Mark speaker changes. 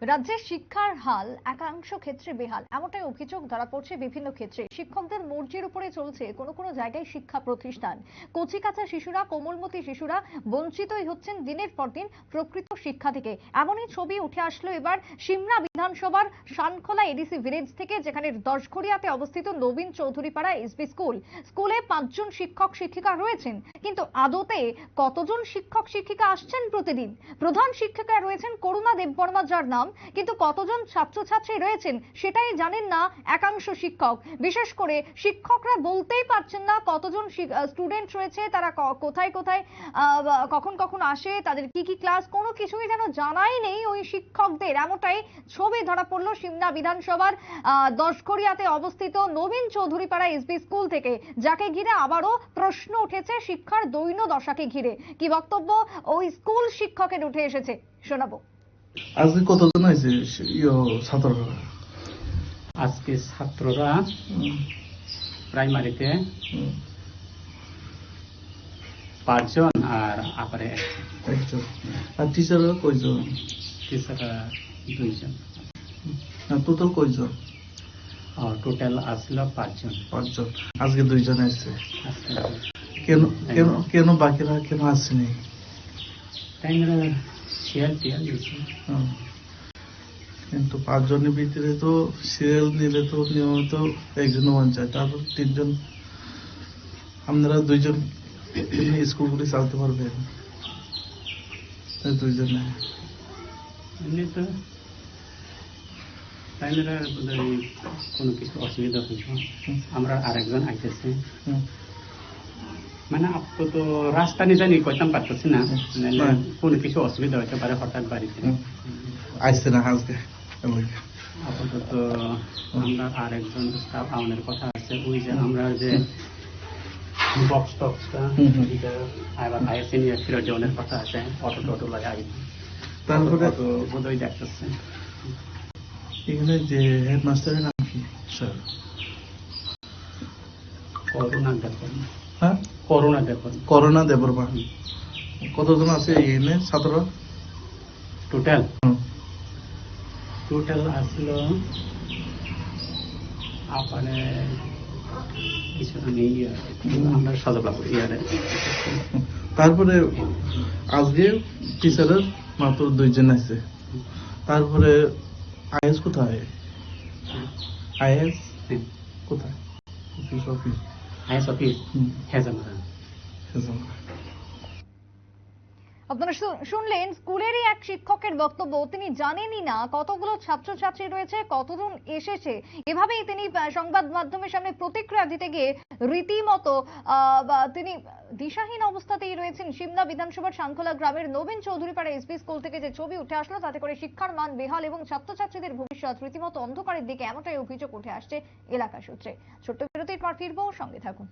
Speaker 1: রাজ্যের শিক্ষার হাল একাংশ ক্ষেত্রে বেহাল। এমনটাই অভিযোগ ধরা পড়ছে বিভিন্ন ক্ষেত্রে। শিক্ষকদের মর্জির উপরে চলছে কোনো কোনো জায়গায় শিক্ষা প্রতিষ্ঠান। কচিকাঁচা শিশুরা, কোমলমতি শিশুরা বঞ্চিতই হচ্ছেন দিনের পর দিন প্রকৃত শিক্ষা থেকে। এমনই ছবি উঠে আসলো এবার সিমরা বিধানসভার শানখোলা এডিসি ভিলেজ থেকে, যেখানে দশঘড়িয়াতে অবস্থিত নবীন চৌধুরীপাড়া এসবি স্কুল। স্কুলে পাঁচজন শিক্ষক শিক্ষিকা রয়েছেন, কিন্তু আদতে কতজন শিক্ষক শিক্ষিকা আসছেন প্রতিদিন? প্রধান শিক্ষিকা রয়েছেন করুণা দেববর্মা, যার নাম কিন্তু কতজন ছাত্রছাত্রী রয়েছেন সেটাই জানেন না একাংশ শিক্ষক। বিশেষ করে শিক্ষকরা বলতেই পারছেন না কতজন স্টুডেন্ট রয়েছে তারা কোথায় কোথায় কখন কখন আসে তাদের কি কি ক্লাস কোনো কিছুই যেন জানাই নেই ওই শিক্ষকদের। এমনটাই ছবি ধরা পড়ল সিমনা বিধানসভার আহ, দশঘড়িয়াতে অবস্থিত নবীন চৌধুরীপাড়া এসবি স্কুল থেকে যাকে ঘিরে আবারও প্রশ্ন উঠেছে শিক্ষার দৈন্য দশাকে ঘিরে। কি বক্তব্য ওই স্কুল শিক্ষকের উঠে এসেছে শোনাবো।
Speaker 2: আজকে কতজন হয়েছে? ইয়ে ছাত্ররা?
Speaker 3: আজকে ছাত্ররা প্রাইমারিতে। পাঁচজন আর আপারে
Speaker 2: একজন। আর টিচাররা কয়জন?
Speaker 3: টিচাররা দুইজন।
Speaker 2: টোটাল কয়জন?
Speaker 3: টোটাল আসলো পাঁচজন।
Speaker 2: পাঁচজন। আজকে দুইজন আসছে কেন কেন কেন বাকিরা কেন আসেনি? কিন্তু পাঁচজনের ভিতরে তো সিরিয়াল নিলে তো নিয়মিত একজন ওয়ান চায় তারপর তিনজন আপনারা দুইজন স্কুলগুলি চালাতে পারবেন দুইজনে
Speaker 3: কোনো কিছু অসুবিধা হয়েছে আমরা আরেকজন আইতেছে। মানে আপাতত রাস্তা নিয়ে জানি কইতাম পারতেছি না। নাহলে
Speaker 2: হ্যাঁ।
Speaker 3: কোনো কিছু অসুবিধা হতে পারে হঠাৎ বাড়িতে।
Speaker 2: আসছে না আজকে।
Speaker 3: আপাতত আমরা আরেকজন স্টাফ আমাদের কথা আছে ওই যে আমরা যে বক্স টক্সটা আবার আইসি নিয়ে ফিরে যাওয়ার কথা আছে অটো টটো লাগে আই।
Speaker 2: তারপরে
Speaker 3: অটো বোধহয় দেখতেছে।
Speaker 2: এখানে যে হেডমাস্টারের নাম কি? স্যার
Speaker 3: করোনা দেখুন
Speaker 2: হ্যাঁ?
Speaker 3: করোনা
Speaker 2: দেবরবা কতজন আছে এখানে ছাত্ররা
Speaker 3: টোটাল টোটাল আসলো আপারে কিছু নেই আমরা সদবাবু ইয়ারে।
Speaker 2: তারপরে আজকে টিচারের মাত্র দুইজন আছে। তারপরে আইএস কোথায়? আইএস কোথায়? Office office.
Speaker 3: আইএস অফিস
Speaker 2: হুম,
Speaker 3: হেজামারা
Speaker 2: হেজামারা।
Speaker 1: আপনারা শুনলেন, স্কুলেরই এক শিক্ষকের বক্তব্য। তিনি জানেনই না কতগুলো ছাত্রছাত্রী রয়েছে, কতজন এসেছে। এভাবেই তিনি সংবাদ মাধ্যমের সামনে প্রতিক্রিয়া দিতে গিয়ে রীতিমতো তিনি দিশাহীন অবস্থাতেই রয়েছেন। সিমনা বিধানসভার শাঙ্খলা গ্রামের নবীন চৌধুরীপাড়া এসপি স্কুল থেকে যে ছবি উঠে আসলো, তাতে করে শিক্ষার মান বেহাল এবং ছাত্রছাত্রীদের ভবিষ্যৎ রীতিমতো অন্ধকারের দিকে এমনটাই অভিযোগ উঠে আসছে এলাকা সূত্রে। ছোট্ট বিরতির পর ফিরবো, সঙ্গে থাকুন।